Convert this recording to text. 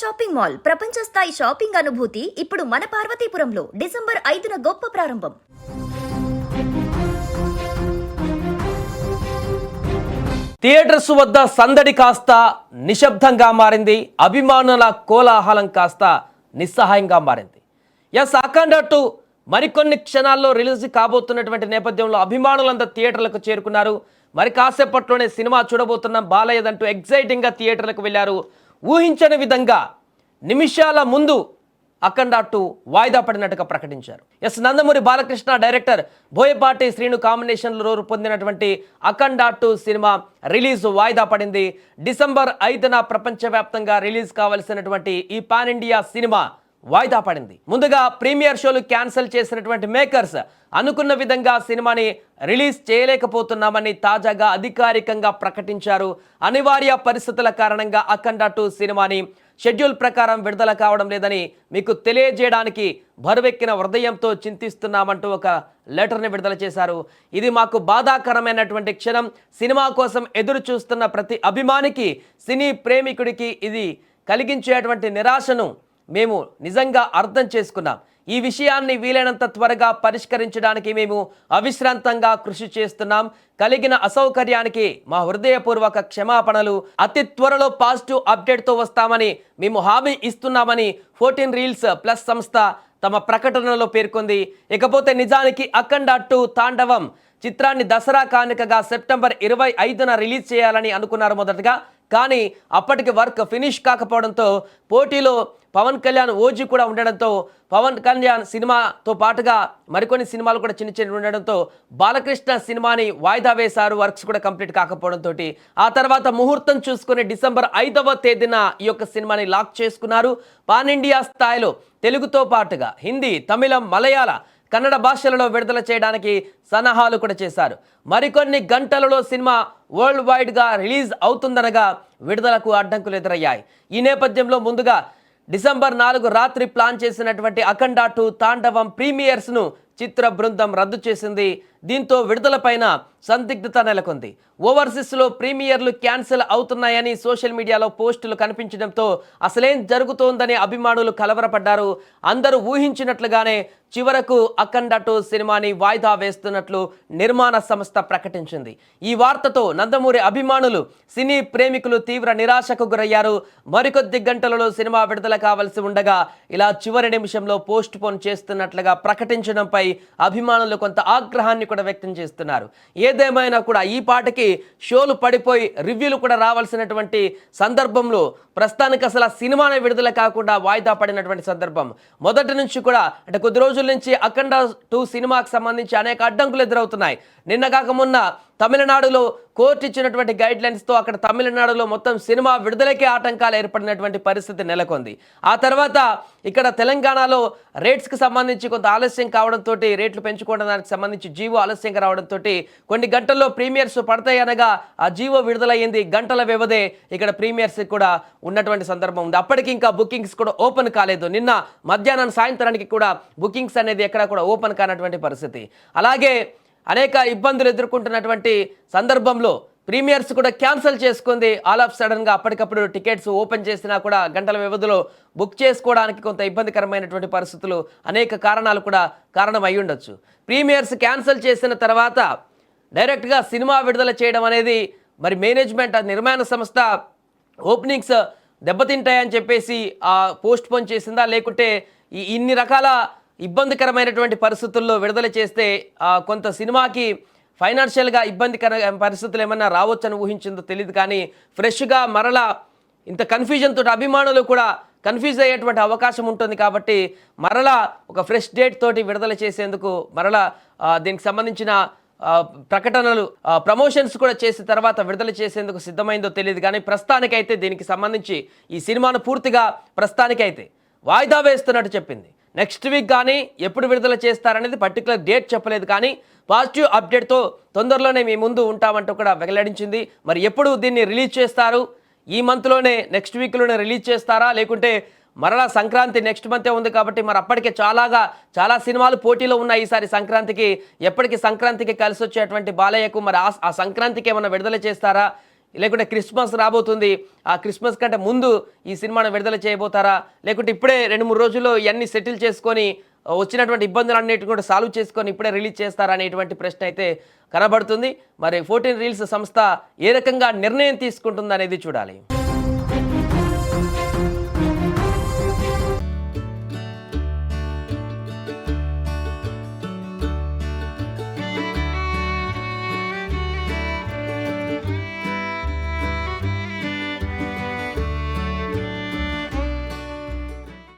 Shopping mall ప్రపంచ స్థాయి shopping అనుభూతి ఇప్పుడు మన పార్వతీపురంలో డిసెంబర్ ఐదున గొప్ప ప్రారంభం. థియేటర్స్ వద్ద సందడి కాస్త నిశ్శబ్దంగా మారింది అభిమానుల కోలాహలం కాస్త నిస్సహాయంగా మారింది. ఎస్ అఖండ టూ మరికొన్ని క్షణాల్లో రిలీజ్ కాబోతున్నటువంటి నేపథ్యంలో అభిమానులంతా థియేటర్లకు చేరుకున్నారు. మరి కాసేపట్లోనే సినిమా చూడబోతున్నాం బాలయ్యదంటూ ఎగ్జైటింగ్గా థియేటర్లకు వెళ్ళారు ఊహించని విధంగా నిమిషాల ముందు అఖండ టూ వాయిదా పడినట్టుగా ప్రకటించారు. ఎస్ నందమూరి బాలకృష్ణ డైరెక్టర్ బోయపాటి శ్రీను కాంబినేషన్లో రూపొందినటువంటి అఖండ టూ సినిమా రిలీజ్ వాయిదా పడింది. డిసెంబర్ ఐదున ప్రపంచవ్యాప్తంగా రిలీజ్ కావలసినటువంటి ఈ పాన్ ఇండియా సినిమా వాయిదా పడింది. ముందుగా ప్రీమియర్ షోలు క్యాన్సిల్ చేసినటువంటి మేకర్స్ అనుకున్న విధంగా సినిమాని రిలీజ్ చేయలేకపోతున్నామని తాజాగా అధికారికంగా ప్రకటించారు. అనివార్య పరిస్థితుల కారణంగా అఖండ టూ సినిమాని షెడ్యూల్ ప్రకారం విడుదల కావడం లేదని మీకు తెలియజేయడానికి బరువెక్కిన హృదయంతో చింతిస్తున్నామంటూ ఒక లెటర్ని విడుదల చేశారు. ఇది మాకు బాధాకరమైనటువంటి క్షణం. సినిమా కోసం ఎదురు చూస్తున్న ప్రతి అభిమానికి సినీ ప్రేమికుడికి ఇది కలిగించేటువంటి నిరాశను మేము నిజంగా అర్థం చేసుకున్నాం. ఈ విషయాన్ని వీలైనంత త్వరగా పరిష్కరించడానికి మేము అవిశ్రాంతంగా కృషి చేస్తున్నాం. కలిగిన అసౌకర్యానికి మా హృదయపూర్వక క్షమాపణలు అతి త్వరలో పాజిటివ్ అప్డేట్తో వస్తామని మేము హామీ ఇస్తున్నామని ఫోర్టీన్ రీల్స్ ప్లస్ సంస్థ తమ ప్రకటనలో పేర్కొంది. ఇకపోతే నిజానికి అఖండ టూ తాండవం చిత్రాన్ని దసరా కానుకగా సెప్టెంబర్ ఇరవై ఐదున రిలీజ్ చేయాలని అనుకున్నారు మొదటగా కానీ అప్పటికి వర్క్ ఫినిష్ కాకపోవడంతో పోటీలో పవన్ కళ్యాణ్ ఓజీ కూడా ఉండడంతో పవన్ కళ్యాణ్ సినిమాతో పాటుగా మరికొన్ని సినిమాలు కూడా చిన్న చిన్న ఉండడంతో బాలకృష్ణ సినిమాని వాయిదా వేశారు వర్క్స్ కూడా కంప్లీట్ కాకపోవడంతో. ఆ తర్వాత ముహూర్తం చూసుకుని డిసెంబర్ ఐదవ తేదీన ఈ యొక్క సినిమాని లాక్ చేసుకున్నారు. పాన్ ఇండియా స్థాయిలో తెలుగుతో పాటుగా హిందీ తమిళం మలయాళ కన్నడ భాషలలో విడుదల చేయడానికి సన్నాహాలు కూడా చేశారు. మరికొన్ని గంటలలో సినిమా వరల్డ్ వైడ్గా రిలీజ్ అవుతుందనగా విడుదలకు అడ్డంకులు ఎదురయ్యాయి. ఈ నేపథ్యంలో ముందుగా డిసెంబర్ నాలుగు రాత్రి ప్లాన్ చేసినటువంటి అఖండ టూ తాండవం ప్రీమియర్స్ను చిత్ర బృందం రద్దు చేసింది దీంతో విడుదలపైన సందిగ్ధత నెలకొంది. ఓవర్సీస్లో ప్రీమియర్లు క్యాన్సిల్ అవుతున్నాయని సోషల్ మీడియాలో పోస్టులు కనిపించడంతో అసలేం జరుగుతోందని అభిమానులు కలవరపడ్డారు. అందరూ ఊహించినట్లుగానే చివరకు అఖండ టూ సినిమాని వాయిదా వేస్తున్నట్లు నిర్మాణ సంస్థ ప్రకటించింది. ఈ వార్తతో నందమూరి అభిమానులు సినీ ప్రేమికులు తీవ్ర నిరాశకు గురయ్యారు. మరికొద్ది గంటలలో సినిమా విడుదల కావాల్సి ఉండగా ఇలా చివరి నిమిషంలో పోస్ట్ పోన్ చేస్తున్నట్లుగా ప్రకటించడంపై అభిమానులు కొంత ఆగ్రహాన్ని కూడా వ్యక్తం చేస్తున్నారు. ఏదేమైనా కూడా ఈ పాటకి షోలు పడిపోయి రివ్యూలు కూడా రావాల్సినటువంటి సందర్భంలో ప్రస్తుతానికి అసలు ఆ సినిమానే విడుదల కాకుండా వాయిదా పడినటువంటి సందర్భం. మొదటి నుంచి కూడా అంటే కొద్ది రోజుల నుంచి అఖండ టూ సినిమాకి సంబంధించి అనేక అడ్డంకులు ఎదురవుతున్నాయి. నిన్న కాక మొన్న తమిళనాడులో కోర్టు ఇచ్చినటువంటి గైడ్ లైన్స్తో అక్కడ తమిళనాడులో మొత్తం సినిమా విడుదలకే ఆటంకాలు ఏర్పడినటువంటి పరిస్థితి నెలకొంది. ఆ తర్వాత ఇక్కడ తెలంగాణలో రేట్స్కి సంబంధించి కొంత ఆలస్యం కావడంతో రేట్లు పెంచుకోవడం దానికి సంబంధించి జీవో ఆలస్యంగా రావడంతో కొన్ని గంటల్లో ప్రీమియర్స్ పడతాయి అనగా ఆ జీవో విడుదలయ్యింది. గంటల వ్యవధే ఇక్కడ ప్రీమియర్స్ కూడా ఉన్నటువంటి సందర్భం ఉంది. అప్పటికి ఇంకా బుకింగ్స్ కూడా ఓపెన్ కాలేదు. నిన్న మధ్యాహ్నం సాయంత్రానికి కూడా బుకింగ్స్ అనేది ఎక్కడ కూడా ఓపెన్ కానటువంటి పరిస్థితి. అలాగే అనేక ఇబ్బందులు ఎదుర్కొంటున్నటువంటి సందర్భంలో ప్రీమియర్స్ కూడా క్యాన్సిల్ చేసుకుంది. ఆల్ ఆఫ్ సడన్గా అప్పటికప్పుడు టికెట్స్ ఓపెన్ చేసినా కూడా గంటల వ్యవధిలో బుక్ చేసుకోవడానికి కొంత ఇబ్బందికరమైనటువంటి పరిస్థితులు అనేక కారణాలు కూడా కారణం అయి ఉండొచ్చు. ప్రీమియర్స్ క్యాన్సిల్ చేసిన తర్వాత డైరెక్ట్గా సినిమా విడుదల చేయడం అనేది మరి మేనేజ్మెంట్ నిర్మాణ సంస్థ ఓపెనింగ్స్ దెబ్బతింటాయని చెప్పేసి ఆ పోస్ట్ పోన్ చేసిందా? లేకుంటే ఇన్ని రకాల ఇబ్బందికరమైనటువంటి పరిస్థితుల్లో విడుదల చేస్తే కొంత సినిమాకి ఫైనాన్షియల్గా ఇబ్బందికర పరిస్థితులు ఏమన్నా రావచ్చని ఊహించిందో తెలియదు కానీ ఫ్రెష్గా మరలా ఇంత కన్ఫ్యూజన్ తోటి అభిమానులు కూడా కన్ఫ్యూజ్ అయ్యేటువంటి అవకాశం ఉంటుంది కాబట్టి మరలా ఒక ఫ్రెష్ డేట్ తోటి విడుదల చేసేందుకు మరలా దీనికి సంబంధించిన ప్రకటనలు ప్రమోషన్స్ కూడా చేసిన తర్వాత విడుదల చేసేందుకు సిద్ధమైందో తెలియదు కానీ ప్రస్తుతానికైతే దీనికి సంబంధించి ఈ సినిమాను పూర్తిగా ప్రస్తుతానికైతే వాయిదా వేస్తున్నట్టు చెప్పింది. నెక్స్ట్ వీక్ కానీ ఎప్పుడు విడుదల చేస్తారనేది పర్టికులర్ డేట్ చెప్పలేదు కానీ పాజిటివ్ అప్డేట్తో తొందరలోనే మీ ముందు ఉంటామంటూ కూడా వెల్లడించింది. మరి ఎప్పుడు దీన్ని రిలీజ్ చేస్తారు? ఈ మంత్లోనే నెక్స్ట్ వీక్లోనే రిలీజ్ చేస్తారా? లేకుంటే మరలా సంక్రాంతి నెక్స్ట్ మంతే ఉంది కాబట్టి మరి అప్పటికే చాలాగా చాలా సినిమాలు పోటీలో ఉన్నాయి ఈసారి సంక్రాంతికి. ఎప్పటికి సంక్రాంతికి కలిసి వచ్చేటువంటి బాలయ్యకు మరి ఆ సంక్రాంతికి ఏమైనా విడుదల చేస్తారా? లేకుంటే క్రిస్మస్ రాబోతుంది. ఆ క్రిస్మస్ కంటే ముందు ఈ సినిమాను విడుదల చేయబోతారా? లేకుంటే ఇప్పుడే రెండు మూడు రోజుల్లో ఇవన్నీ సెటిల్ చేసుకొని వచ్చినటువంటి ఇబ్బందులు అన్నిటి కూడా సాల్వ్ చేసుకొని ఇప్పుడే రిలీజ్ చేస్తారా అనేటువంటి ప్రశ్న అయితే కనబడుతుంది. మరి ఫోర్టీన్ రీల్స్ సంస్థ ఏ రకంగా నిర్ణయం తీసుకుంటుంది అనేది చూడాలి.